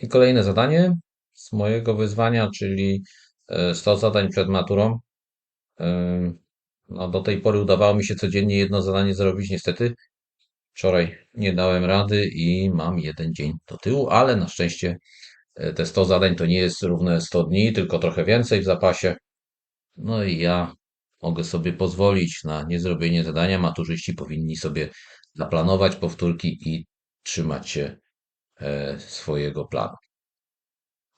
I kolejne zadanie z mojego wyzwania, czyli e, 100 zadań przed maturą. E, No, do tej pory udawało mi się codziennie jedno zadanie zrobić. Niestety wczoraj nie dałem rady i mam jeden dzień do tyłu, ale na szczęście e, te 100 zadań to nie jest równe 100 dni, tylko trochę więcej w zapasie. No i ja mogę sobie pozwolić na niezrobienie zadania. Maturzyści powinni sobie zaplanować powtórki i trzymać się e, swojego planu.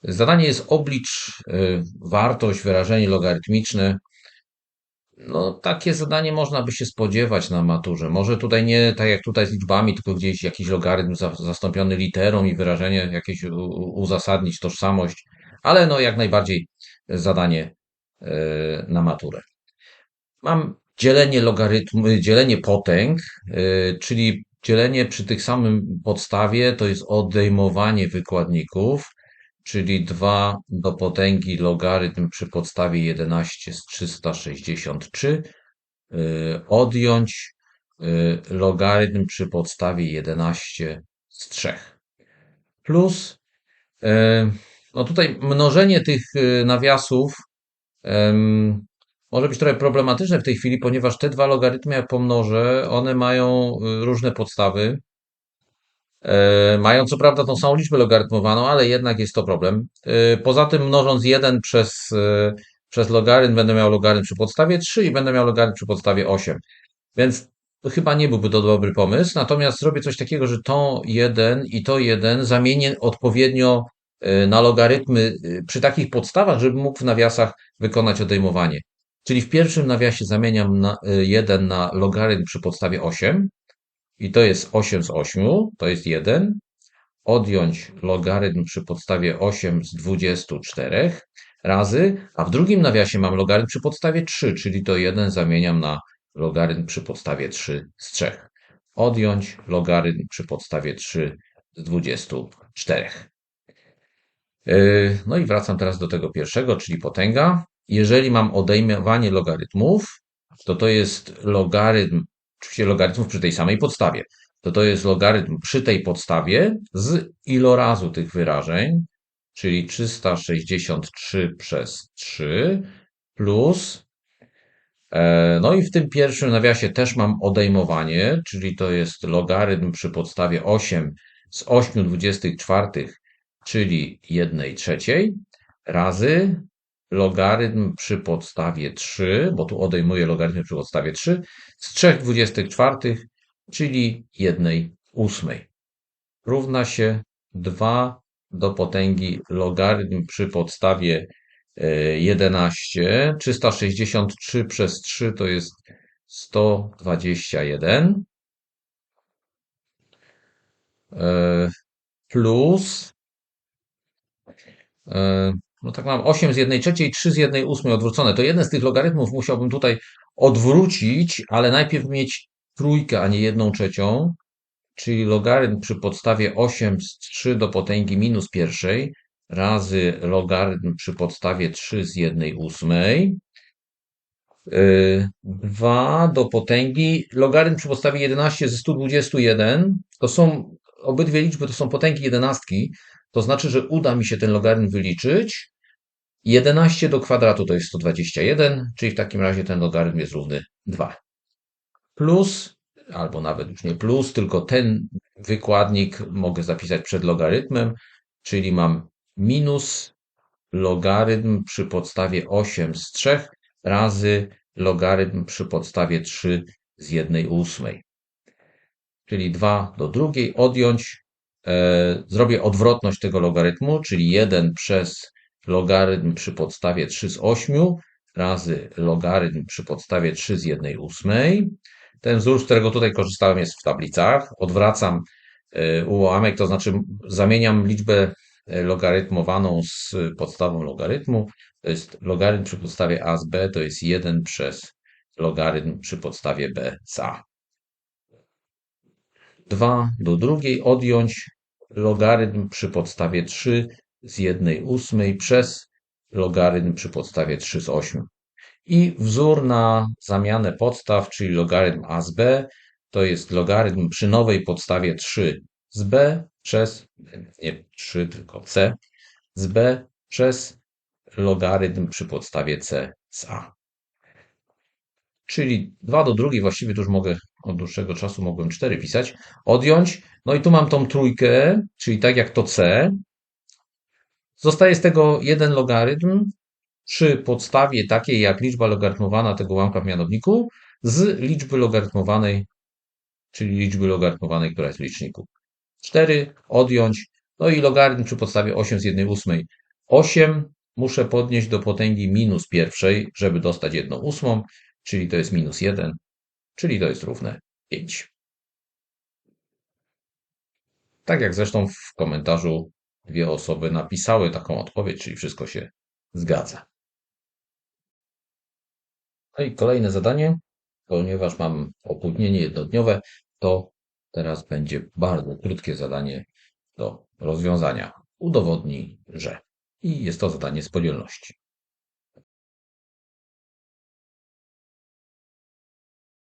Zadanie jest oblicz y, wartość, wyrażenie logarytmiczne. No, takie zadanie można by się spodziewać na maturze. Może tutaj nie tak jak tutaj z liczbami, tylko gdzieś jakiś logarytm za, zastąpiony literą i wyrażenie jakieś uzasadnić tożsamość, ale no jak najbardziej zadanie y, na maturę. Mam dzielenie logarytmu, dzielenie potęg, y, czyli dzielenie przy tych samym podstawie to jest odejmowanie wykładników, czyli 2 do potęgi logarytm przy podstawie 11 z 363, y, odjąć y, logarytm przy podstawie 11 z 3. Plus, y, no tutaj mnożenie tych nawiasów może być trochę problematyczne w tej chwili, ponieważ te dwa logarytmy, jak pomnożę, one mają y, różne podstawy. E, Mają co prawda tą samą liczbę logarytmowaną, ale jednak jest to problem. E, Poza tym mnożąc 1 przez, e, przez logarytm będę miał logarytm przy podstawie 3 i będę miał logarytm przy podstawie 8. Więc chyba nie byłby to dobry pomysł. Natomiast zrobię coś takiego, że to 1 i to 1 zamienię odpowiednio na logarytmy e, przy takich podstawach, żebym mógł w nawiasach wykonać odejmowanie. Czyli w pierwszym nawiasie zamieniam na, e, 1 na logarytm przy podstawie 8 i to jest 8 z 8, to jest 1. Odjąć logarytm przy podstawie 8 z 24 razy, a w drugim nawiasie mam logarytm przy podstawie 3, czyli to 1 zamieniam na logarytm przy podstawie 3 z 3. Odjąć logarytm przy podstawie 3 z 24. Yy, No i wracam teraz do tego pierwszego, czyli potęga. Jeżeli mam odejmowanie logarytmów, to to jest logarytm, oczywiście logarytmów przy tej samej podstawie, to to jest logarytm przy tej podstawie z ilorazu tych wyrażeń, czyli 363 przez 3 plus, e, no i w tym pierwszym nawiasie też mam odejmowanie, czyli to jest logarytm przy podstawie 8 z 8 24, czyli 1 trzeciej, razy logarytm przy podstawie 3, bo tu odejmuję logarytm przy podstawie 3, z 3 24, czyli 1 ósmej. Równa się 2 do potęgi logarytm przy podstawie e, 11. 363 przez 3 to jest 121. E, Plus e, no tak mam 8 z 1 trzeciej, 3 z 1 ósmej odwrócone. To jeden z tych logarytmów musiałbym tutaj odwrócić, ale najpierw mieć trójkę, a nie jedną trzecią, czyli logarytm przy podstawie 8 z 3 do potęgi minus pierwszej razy logarytm przy podstawie 3 z 1 ósmej. 2 do potęgi, logarytm przy podstawie 11 ze 121, to są, obydwie liczby to są potęgi jedenastki, to znaczy, że uda mi się ten logarytm wyliczyć. 11 do kwadratu to jest 121, czyli w takim razie ten logarytm jest równy 2. Plus, albo nawet już nie plus, tylko ten wykładnik mogę zapisać przed logarytmem, czyli mam minus logarytm przy podstawie 8 z 3 razy logarytm przy podstawie 3 z 1 ósmej. Czyli 2 do drugiej odjąć. E, zrobię odwrotność tego logarytmu, czyli 1 przez logarytm przy podstawie 3 z 8 razy logarytm przy podstawie 3 z 1 ósmej. Ten wzór, z którego tutaj korzystałem, jest w tablicach. Odwracam e, ułamek, to znaczy zamieniam liczbę e, logarytmowaną z podstawą logarytmu. To jest logarytm przy podstawie a z b, to jest 1 przez logarytm przy podstawie b z a. 2 do drugiej odjąć logarytm przy podstawie 3 z 1 ósmej przez logarytm przy podstawie 3 z 8. I wzór na zamianę podstaw, czyli logarytm a z b, to jest logarytm przy nowej podstawie 3 z b przez, nie 3, tylko c, z b przez logarytm przy podstawie c z a. Czyli 2 do drugiej, właściwie to już mogę od dłuższego czasu mogłem 4 pisać, odjąć. No i tu mam tą trójkę, czyli tak jak to c. Zostaje z tego jeden logarytm przy podstawie takiej jak liczba logarytmowana tego ułamka w mianowniku z liczby logarytmowanej, czyli liczby logarytmowanej, która jest w liczniku. 4 odjąć, no i logarytm przy podstawie 8 z 1 ósmej. 8 muszę podnieść do potęgi minus pierwszej, żeby dostać 1 ósmą, czyli to jest minus 1, czyli to jest równe 5. Tak jak zresztą w komentarzu dwie osoby napisały taką odpowiedź, czyli wszystko się zgadza. No i kolejne zadanie, ponieważ mam opóźnienie jednodniowe, to teraz będzie bardzo krótkie zadanie do rozwiązania. Udowodnij, że. I jest to zadanie z podzielności.